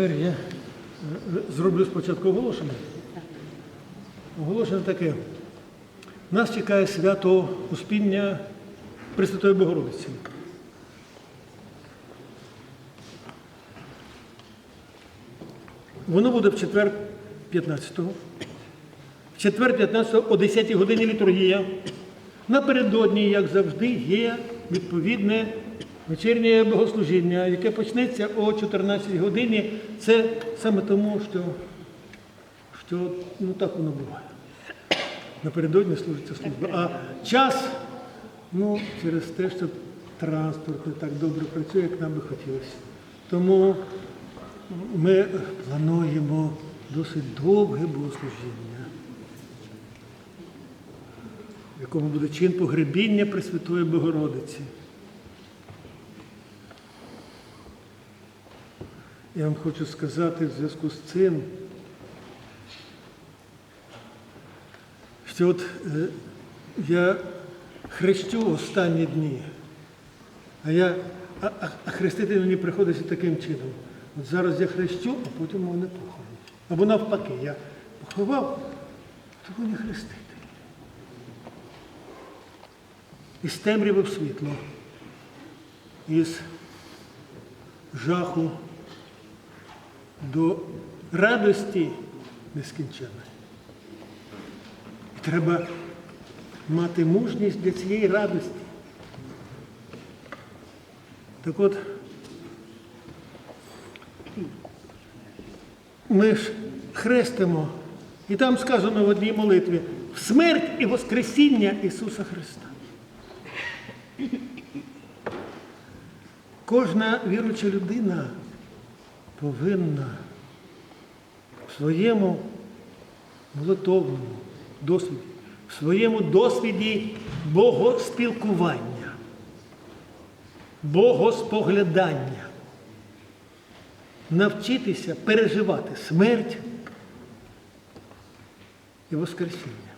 Тепер я е, зроблю спочатку оголошення. Оголошення таке. Нас чекає свято Успіння Пресвятої Богородиці. Воно буде в четвер 15-го. В четвер 15-го о 10-й годині літургія. Напередодні, як завжди, є відповідне вечірнє богослужіння, яке почнеться о 14 годині. Це саме тому, що, що ну, так воно буває. Напередодні служиться служба. А час, ну, через те, що транспорт не так добре працює, як нам би хотілося. Тому ми плануємо досить довге богослужіння, в якому буде чин погребіння Пресвятої Богородиці. Я вам хочу сказати в зв'язку з цим, що от е, я хрещу останні дні, а я, а, а, а хрестити мені приходиться таким чином. От зараз я хрещу, а потім мене поховать. Або навпаки, я поховав, того не хрестити. Із темряви в світло, із жаху до радості нескінченної. І треба мати мужність для цієї радості. Так от, ми ж хрестимо, і там сказано в одній молитві в смерть і Воскресіння Ісуса Христа. Кожна віруюча людина повинна в своєму молитовному досвіді, в своєму досвіді богоспілкування, богоспоглядання, навчитися переживати смерть і Воскресіння.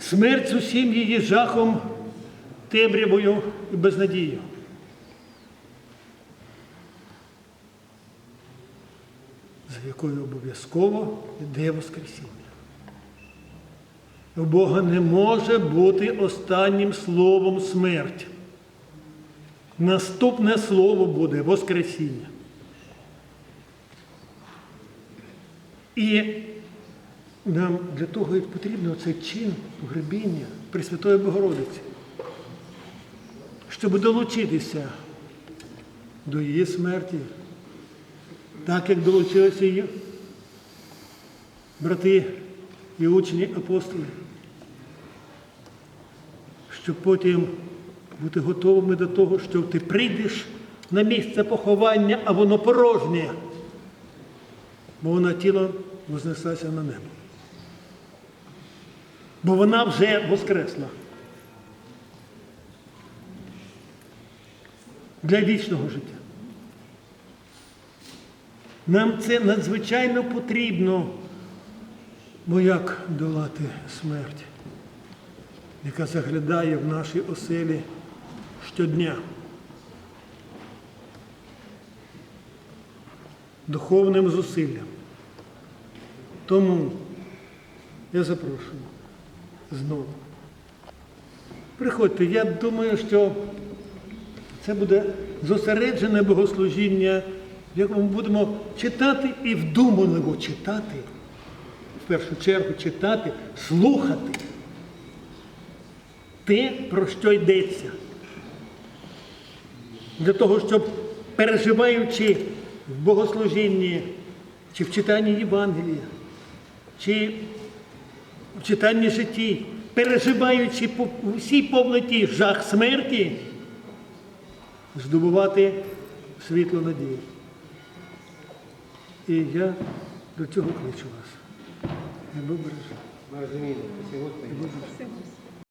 Смерть усім її жахом, темрявою і безнадією. За якою обов'язково йде Воскресіння. У Бога не може бути останнім словом смерть. Наступне слово буде Воскресіння. І нам для того і потрібно цей чин погребіння Пресвятої Богородиці, щоб долучитися до її смерті, так як долучилися її брати і учні апостоли, щоб потім бути готовими до того, що ти прийдеш на місце поховання, а воно порожнє, бо вона тіло вознеслася на небо. Бо вона вже воскресла. Для вічного життя. Нам це надзвичайно потрібно, бо як долати смерть, яка заглядає в наші оселі щодня. Духовним зусиллям. Тому я запрошую знову. Приходьте, я думаю, що це буде зосереджене богослужіння, в якому ми будемо читати і вдумливо читати, в першу чергу читати, слухати те, про що йдеться. Для того, щоб переживаючи в богослужінні чи в читанні Євангелія, чи в читанні житті, переживаючи по всій повноті жах смерті, здобувати світло надії. І я до цього кличу вас. Не Бог бережу. Ми